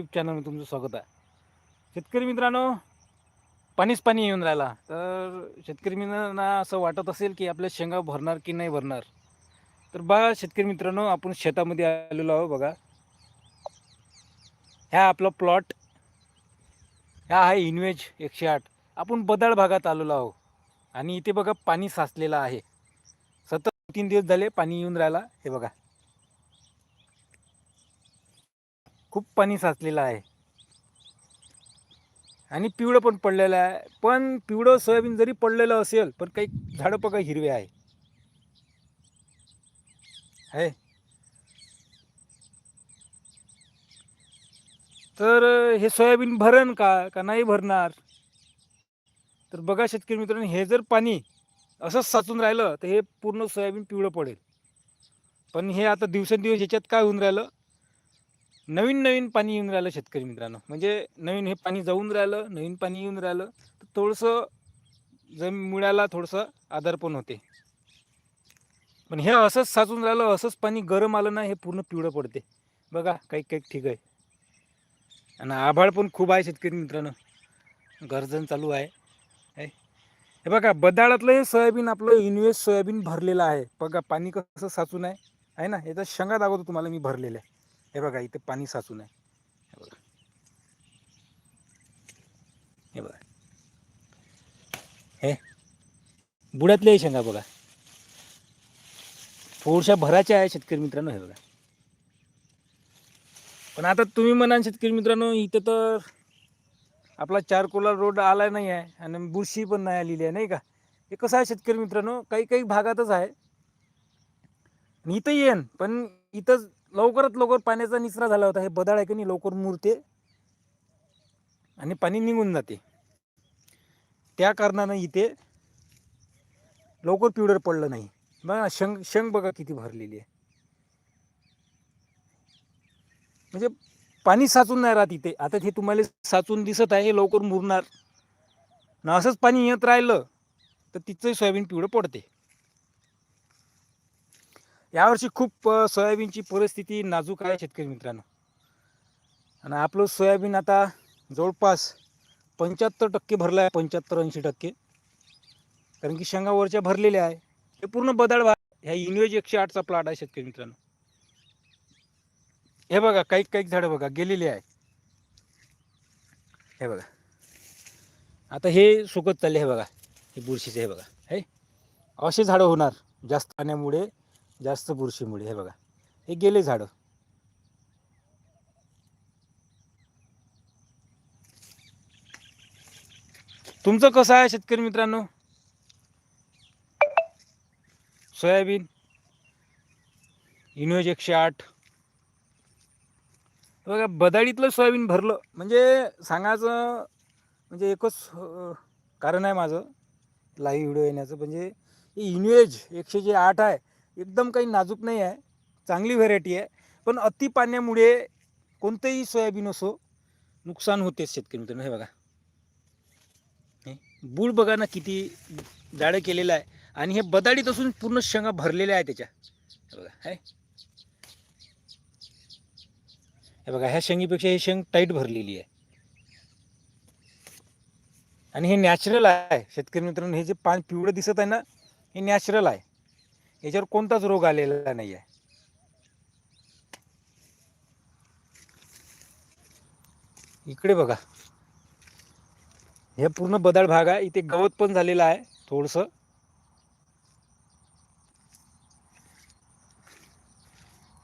YouTube चॅनलमध्ये तुमचं स्वागत आहे. शेतकरी मित्रांनो पाणीच पाणी येऊन राहिला. तर शेतकरी मित्रांना असं वाटत असेल की आपल्या शेंगा भरणार की नाही भरणार? तर बघा शेतकरी मित्रांनो आपण शेतामध्ये आलेलो आहो बघा. ह्या आपला प्लॉट ह्या आहे इनवेज एकशे आठ. आपण बदाळ भागात आलेलो आहो आणि इथे बघा पाणी साचलेलं आहे. सतत तीन दिवस झाले पाणी येऊन राहिला. हे बघा. खूप पाणी साचलेलं आहे. आणि पिवळं पण पडलेलं आहे. पण पिवळं सोयाबीन जरी पडलेलं असेल पण काही झाडं बघा हिरवे आहे. है तर हे सोयाबीन भरण का का नाही भरणार? तर बघा शेतकरी मित्रांनो हे जर पाणी असंच साचून राहिलं तर हे पूर्ण सोयाबीन पिवळं पडेल. पण हे आता दिवसेंदिवस ह्याच्यात काय होऊन राहिलं? नवीन नवीन पाणी येऊन राहिलं शेतकरी मित्रांनो. म्हणजे नवीन हे पाणी जाऊन राहिलं नवीन पाणी येऊन राहिलं तर थोडंसं जमीन मुळ्याला थोडंसं आधार पण होते. पण हे असंच साचून राहिलं असंच पाणी गरम आलं ना हे पूर्ण पिवळं पडते. बघा काही काही ठीक आहे. आणि आभाळ पण खूप आहे शेतकरी मित्रांनो. गर्जन चालू आहे. हे बघा बदाळातलं हे सोयाबीन आपलं इन्व्हेस्ट सोयाबीन भरलेलं आहे. बघा पाणी कसं साचून आहे. आहे ना? याचा शंगा दाखवतो तुम्हाला मी भरलेलं आहे. हे बघा इथे पाणी साचून आहे हे बघा. हे बघा. हे. बुडातले शेंगा बघा. थोडशा भराच्या आहे शेतकरी मित्रांनो हे बघा. पण आता तुम्ही म्हणाल शेतकरी मित्रांनो इथं तर आपला चार कोला रोड आला नाही आहे आणि बुरशी पण नाही आलेली आहे नाही का? हे कसं आहे शेतकरी मित्रांनो काही काही भागातच आहे. आणि इथं येईन पण इथं लवकरात लवकर पाण्याचा निचरा झाला होता. हे बदाळ आहे की नाही लवकर मुरते आणि पाणी निघून जाते. त्या कारणानं इथे लवकर पिवडर पडलं नाही. बघा शंग शंग बघा किती भरलेली आहे. म्हणजे पाणी साचून नाही राहत इथे. आता हे तुम्हाला साचून दिसत आहे हे लवकर मुरणार. ना असंच पाणी येत राहिलं तर तिचंही सोयाबीन पिवळं पडते. यावर्षी खूप सोयाबीनची परिस्थिती नाजूक आहे शेतकरी मित्रांनो. आणि आपलं सोयाबीन आता जवळपास पंच्याहत्तर टक्के भरलं आहे पंच्याहत्तर ऐंशी टक्के. कारण की शेंगा वरच्या भरलेल्या आहे. हे पूर्ण बदाळ भाग ह्या इनवेज एकशे आठचा प्लॉट आहे शेतकरी मित्रांनो. हे बघा काही काही झाडं बघा गेलेली आहे. हे बघा. आता हे सुकत चालले हे बघा. हे बुरशीचे हे बघा. हे? असे झाडं होणार जास्त पाण्यामुळे जास्त बुरशीमुळे हे बघा. हे गेले झाडं. तुमचं कसं आहे शेतकरी मित्रांनो? सोयाबीन इनोज एकशे आठ. बघा बदाडीतलं सोयाबीन भरलं. म्हणजे सांगायचं म्हणजे एकच कारण आहे माझं लाईव्ह व्हिडिओ येण्याचं. म्हणजे इन्वेज एकशे जे आठ आहे एकदम काही नाजूक नाही आहे. चांगली व्हेरायटी आहे. पण अति पाण्यामुळे कोणतंही सोयाबीन असो नुकसान होते शेतकरी मित्रांनो. हे बघा. हे बूळ बघा ना किती जाडं केलेलं आहे. आणि हे बदाडीत असून पूर्ण शेंगा भरलेल्या आहे त्याच्या. हे बघा हे. हे बघा ह्या शेंगीपेक्षा ही शेंग टाईट भरलेली आहे. आणि हे नॅचरल आहे. शेतकरी मित्रांनो हे जे पान पिवळं दिसत आहे ना हे नॅचरल आहे. याच्यावर कोणताच रोग आलेला नाही आहे इकडे बघा. हे पूर्ण बदल भाग आहे. इथे गवत पण झालेलं आहे थोडस.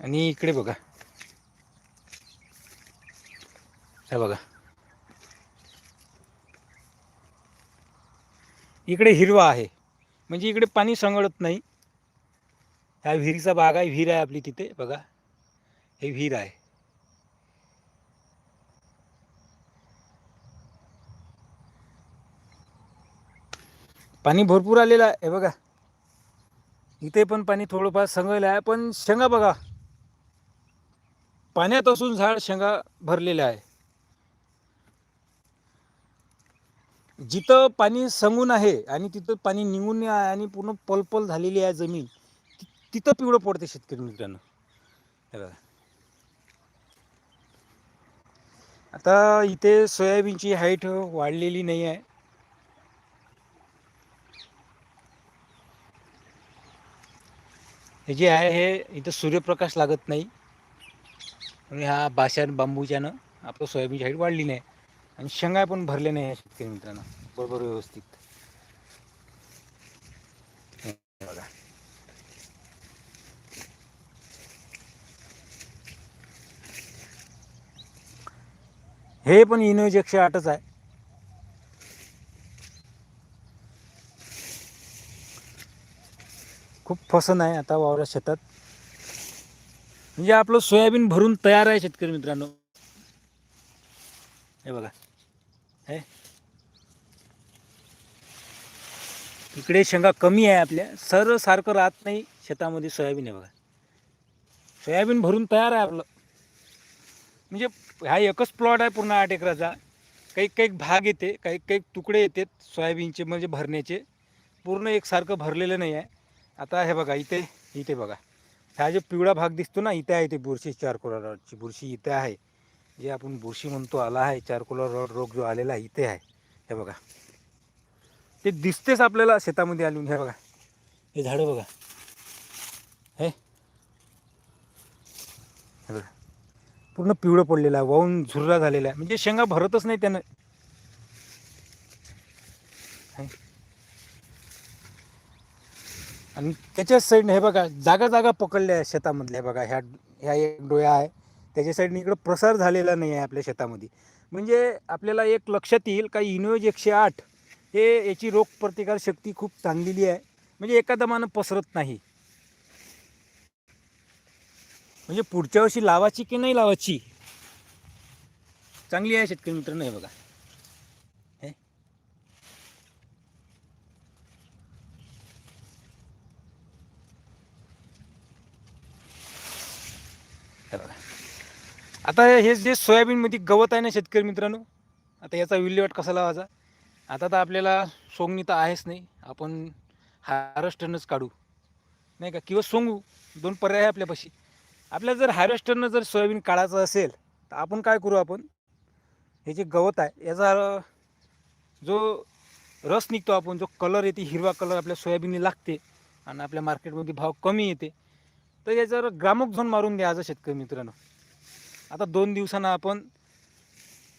आणि इकडे बघा. हे बघा. इकडे हिरवा आहे. म्हणजे इकडे पाणी संगळत नाही. ह्या विहिरीचा भाग आहे विहीर आहे आपली तिथे बघा. हे विहीर आहे. पाणी भरपूर आलेलं आहे हे बघा. इथे पण पाणी थोडंफार संगलेलं आहे पण शेंगा बघा. पाण्यात असून झाड शेंगा भरलेलं आहे. जिथं पाणी संगून आहे आणि तिथं पाणी निघून आहे आणि पूर्ण पलपल झालेली आहे जमीन तिथं पिवळं पडते शेतकरी मित्रांनो. हे बघा. आता इथे सोयाबीनची हाईट वाढलेली नाही आहे हे जे आहे हे इथं सूर्यप्रकाश लागत नाही. आणि ह्या बाशान बांबूच्यानं आपलं सोयाबीनची हाईट वाढली नाही. आणि शेंगा पण भरले नाही आहे शेतकरी मित्रांनो. बरोबर व्यवस्थित. हे पण इनोज एकशे आठच आहे. खूप फसन आहे आता वावरा शेतात. म्हणजे आपलं सोयाबीन भरून तयार आहे शेतकरी मित्रांनो. हे बघा. हे. इकडे शेंगा कमी आहे आपल्या. सर सारखं राहत नाही शेतामध्ये सोयाबीन आहे बघा. सोयाबीन भरून तयार आहे आपलं. म्हणजे हा एकच प्लॉट आहे पूर्ण आठ एकराचा. काही काही भाग येते काही काही तुकडे येतात सोयाबीनचे म्हणजे भरण्याचे. पूर्ण एकसारखं भरलेलं नाही आहे. आता हे बघा इथे इथे बघा. हा जो पिवळा भाग दिसतो ना इथे आहे ते बुरशी चारकोला रॉडची बुरशी इथे आहे. जे आपण बुरशी म्हणतो आला आहे चारकोला रॉड रोग जो आलेला आहे इथे आहे. हे बघा. ते दिसतेच आपल्याला शेतामध्ये आलून हे बघा. हे झाडं बघा. हे बघा. पूर्ण पिवळं पडलेलं आहे वाहून झुर्रा झालेला आहे. म्हणजे शेंगा भरतच नाही त्यानं. आणि त्याच्याच साईडने हे बघा जागा जागा पकडल्या आहे शेतामधल्या. हे बघा ह्या ह्या एक डोळ्या आहे. त्याच्या साईडने इकडं प्रसार झालेला नाही आहे आपल्या शेतामध्ये. म्हणजे आपल्याला एक लक्षात येईल का इनोज एकशे आठ हे याची रोगप्रतिकारशक्ती खूप चांगलेली आहे. म्हणजे एका दमानं पसरत नाही. म्हणजे पुढच्या वर्षी लावायची की नाही लावायची? चांगली आहे शेतकरी मित्रांनो हे बघा. हे. बघा. आता हे जे सोयाबीनमध्ये गवत आहे ना शेतकरी मित्रांनो आता याचा विल्हेवाट कसा लावायचा? आता तर आपल्याला सोंगणी तर आहेच नाही. आपण हारस्टनच काढू. नाही का? किंवा सोंगू. दोन पर्याय आहे आपल्यापाशी. आपल्याला जर हार्वेस्टरनं जर सोयाबीन काढायचं असेल तर आपण काय करू आपण? हे जे गवत आहे याचा जो रस निघतो आपण जो कलर येते हिरवा कलर आपल्या सोयाबीनला लागते आणि आपल्या मार्केटमध्ये भाव कमी येते तर याच्यावर ग्रामोक्झोन मारून द्यायचा शेतकरी मित्रांनो. आता दोन दिवसानं आपण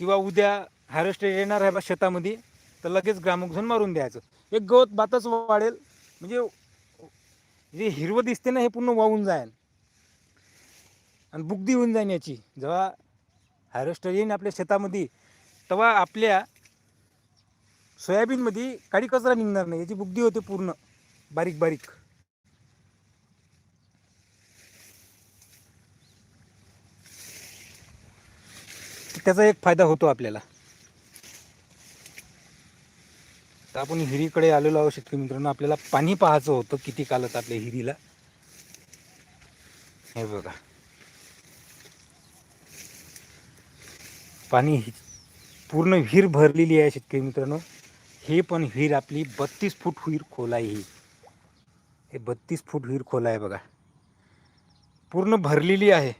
किंवा उद्या हार्वेस्टर येणार आहे बा शेतामध्ये तर लगेच ग्रामोक्झोन मारून द्यायचं. एक गवत बातच वाढेल म्हणजे जे हिरवं दिसते ना हे पूर्ण वाहून जाईल. आणि बुगदी होऊन जाईन याची जेव्हा हार्वेस्टर येईन आपल्या शेतामध्ये तेव्हा आपल्या सोयाबीनमध्ये काडी कचरा निघणार नाही. याची बुगदी होते पूर्ण बारीक बारीक. त्याचा एक फायदा होतो आपल्याला. तर आपण हिरीकडे आलेलो आहोत शेतकरी मित्रांनो. आपल्याला पाणी पाहायचं होतं किती कालत आपल्या हिरीला. हे बघा. पाणी पूर्ण विहीर भरलेली आहे शेतकरी मित्रांनो. हे पण विहीर आपली बत्तीस फूट विहीर खोल आहे ही. हे बत्तीस फूट विहीर खोल आहे बघा. पूर्ण भरलेली आहे.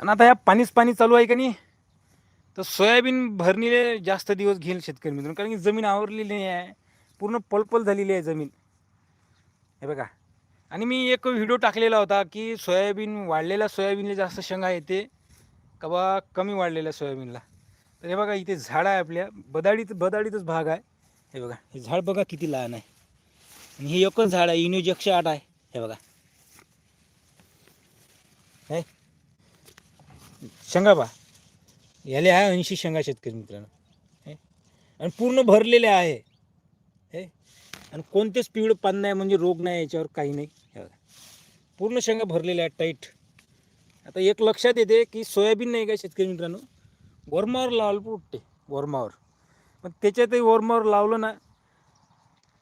आणि आता ह्या पाणीच पाणी चालू आहे का नाही? तर सोयाबीन भरणीले जास्त दिवस घेईल शेतकरी मित्रांनो. कारण की जमीन आवरलेली नाही आहे. पूर्ण पलपल झालेली आहे जमीन. हे बघा. आणि मी एक व्हिडिओ टाकलेला होता की सोयाबीन वाढलेल्या सोयाबीनला जास्त शेंगा येते का बा कमी वाढलेल्या सोयाबीनला. तर हे बघा इथे झाड आहे आपल्या. बदाडीत बदाडीतच भाग आहे. हे बघा हे झाड बघा किती लहान आहे. आणि हे एकच झाड आहे इन्यूज एकशे आठ आहे. हे बघा. हे. शेंगा बा याले आहे ऐंशी शेंगा शेतकरी मित्रांनो. हे? आणि पूर्ण भरलेले आहे. हे? आणि कोणतेच पिवळं पान नाही म्हणजे रोग नाही याच्यावर काही नाही. पूर्ण शेंगा भरलेल्या आहेत टाईट. आता एक लक्षात येते की सोयाबीन नाही का शेतकरी मित्रांनो? वर्मावर लावलं पुटते वर्मावर. पण त्याच्यातही वर्मावर लावलं ना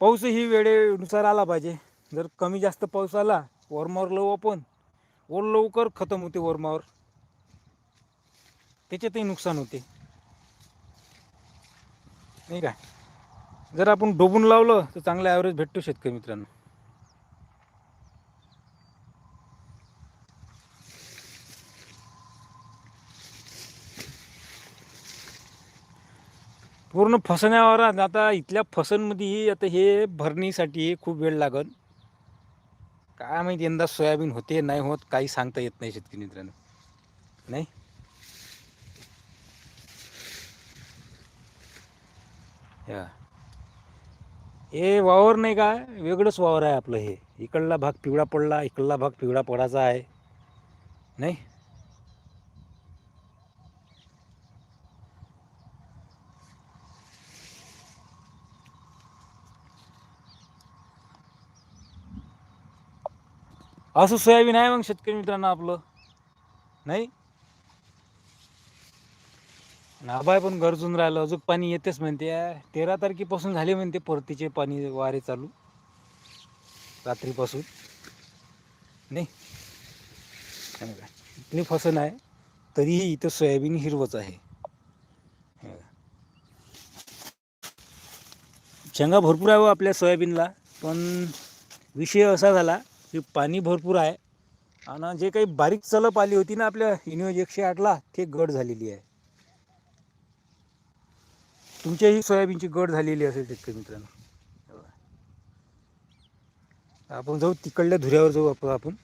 पाऊसही वेळेनुसार आला पाहिजे. जर कमी जास्त पाऊस आला वर्मावर लावू आपण. वर लवकर खतम होते वर्मावर. त्याच्यातही नुकसान होते. नाही का? जर आपण डोबून लावलं तर चांगलं ॲव्हरेज भेटतो शेतकरी मित्रांनो. पूर्ण फसण्यावर आता इथल्या फसनमध्ये आता हे भरणीसाठी खूप वेळ लागल. काय माहिती यंदा सोयाबीन होते नाही होत काही सांगता येत नाही शेतकरी मित्रांनो. नाही? या. हे वावर नाही का? वेगळंच वावर आहे आपलं हे. इकडला भाग पिवळा पडला इकडला भाग पिवळा पडायचा आहे. नाही? असं सोयाबीन आहे मग शेतकरी मित्रांनो आपलं? नाही? नाबाय पण गरजून राहिलं. अजून पाणी येतेच म्हणते. तेरा तारखेपासून झाले म्हणते परतीचे पाणी वारे चालू. रात्रीपासून. नाही. इथली फसन आहे. तरीही इथं सोयाबीन हिरवच आहे. हे शेंगा भरपूर आहे हो आपल्या सोयाबीनला. पण विषय असा झाला की पाणी भरपूर आहे. आणि जे काही बारीक चलप आली होती ना आपल्या इनिओज एकशे आठला ते गड झालेली आहे. तुमच्याही सोयाबीनची गड झालेली असेल शेतकरी मित्रांनो. आपण जाऊ तिकडल्या धुऱ्यावर जाऊ आपण.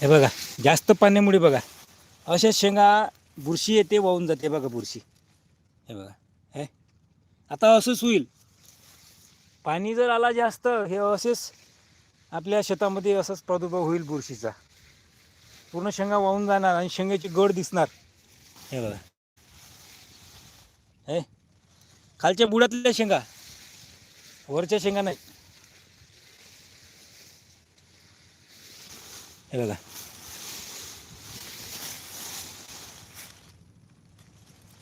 हे बघा जास्त पाण्यामुळे बघा अशा शेंगा बुरशी येते वाहून जाते बघा बुरशी. हे बघा हे. आता असंच होईल. पाणी जर आला जास्त हे असेच आपल्या शेतामध्ये असंच प्रादुर्भाव होईल बुरशीचा. पूर्ण शेंगा वाहून जाणार आणि शेंगाची गड दिसणार. हे बघा. हे. खालच्या बुडातल्या शेंगा. वरच्या शेंगा नाही. हे बघा.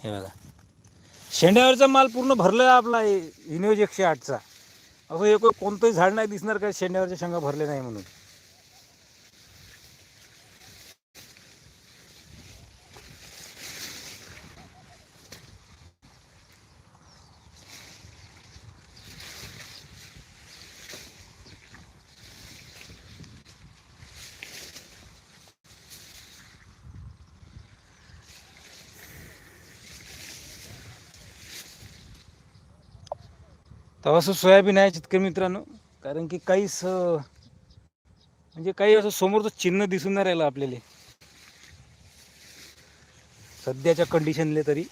हे बघा. शेंड्यावरचा माल पूर्ण भरला आहे आपला इनोज एकशे आठचा. असं एक कोणतंही झाड नाही दिसणार का शेंड्यावरच्या शेंगा भरले नाही म्हणून. तवासं असं सोयाबीन आहे शेतकरी मित्रांनो. कारण की काहीच म्हणजे काही असं समोरचं चिन्ह दिसून नाही राहिलं आपल्याला. सध्याच्या कंडिशनले तरी.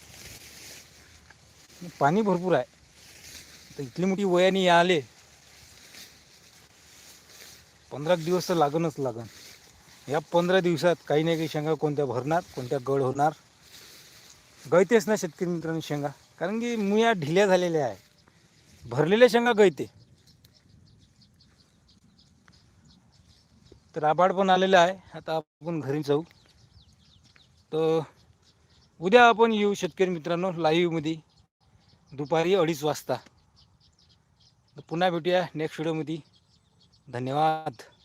पाणी भरपूर आहे. तर इथली मोठी वयाने आले पंधरा दिवस तर लागणच लागन. या पंधरा दिवसात काही ना काही शेंगा कोणत्या भरणार कोणत्या गड होणार? गळतेच ना शेतकरी मित्रांनो शेंगा. कारण की मुया ढिल्या झालेल्या आहे. भरलेल्या शेंगा गळते. तर आबाड पण आलेलं आहे. आता आपण घरी जाऊ. तर उद्या आपण येऊ शेतकरी मित्रांनो लाईव्हमध्ये दुपारी अडीच वाजता. तर पुन्हा भेटूया नेक्स्ट व्हिडिओमध्ये धन्यवाद.